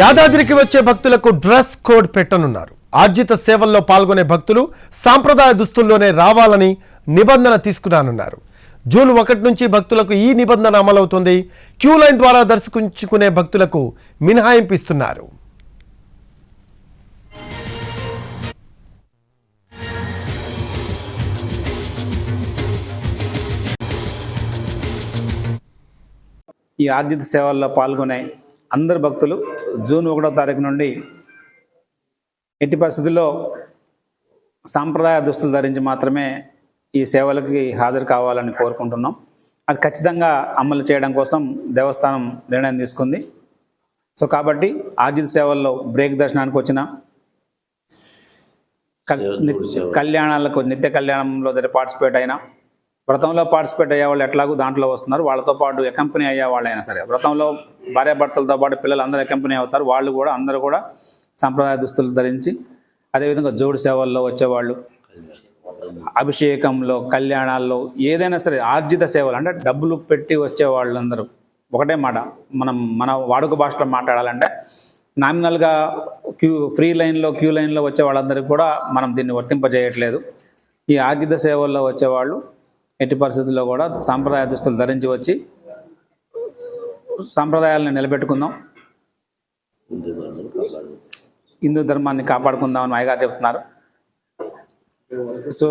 యాదాద్రికి వచ్చే భక్తులకు dress code పెట్టనున్నారు. ఆర్జిత సేవల్లో పాల్గొనే భక్తులు సాంప్రదాయ దుస్తుల్లోనే రావాలని నిబంధన తీసుకురానున్నారు. జూన్ ఒకటి నుంచి భక్తులకు ఈ నిబంధన అమలవుతుంది. క్యూ లైన్ ద్వారా దర్శించుకునే భక్తులకు మినహాయింపు ఇస్తున్నారు ఈ ఆర్జిత సేవల్లో పాల్గొనే అందరు భక్తులు జూన్ ఒకటో తారీఖు నుండి ఎట్టి పరిస్థితుల్లో సాంప్రదాయ దుస్తులు ధరించి మాత్రమే ఈ సేవలకి హాజరు కావాలని కోరుకుంటున్నాం. అది ఖచ్చితంగా అమలు చేయడం కోసం దేవస్థానం నిర్ణయం తీసుకుంది. సో కాబట్టి ఆర్జిత సేవల్లో బ్రేక్ దర్శనానికి వచ్చిన కళ్యాణాలకు నిత్య కళ్యాణంలో దగ్గర పార్టిసిపేట్ అయినా వ్రతంలో పార్టిసిపేట్ అయ్యే వాళ్ళు ఎట్లాగో దాంట్లో వస్తున్నారు. వాళ్ళతో పాటు ఎకంపెనీ అయ్యే వాళ్ళైనా సరే. వ్రతంలో భార్యాభర్తలతో పాటు పిల్లలు అందరూ ఎకంపెనీ అవుతారు. వాళ్ళు కూడా అందరూ కూడా సంప్రదాయ దుస్తులు ధరించి అదేవిధంగా జోడు సేవల్లో వచ్చేవాళ్ళు. అభిషేకంలో కళ్యాణాల్లో ఏదైనా సరే ఆర్జిత సేవలు అంటే డబ్బులు పెట్టి వచ్చే వాళ్ళందరూ ఒకటే మాట మనం మన వాడుక భాషలో మాట్లాడాలంటే నామినల్గా క్యూ ఫ్రీ లైన్లో క్యూ లైన్లో వచ్చే వాళ్ళందరికీ కూడా మనం దీన్ని వర్తింపజేయట్లేదు. ఈ ఆర్జిత సేవల్లో వచ్చేవాళ్ళు ఎట్టి పరిస్థితుల్లో కూడా సాంప్రదాయ దుస్తులు ధరించి వచ్చి సాంప్రదాయాలను నిలబెట్టుకుందాం. హిందూ ధర్మాన్ని కాపాడుకుందామని అయ్యగారు చెప్తున్నారు. సో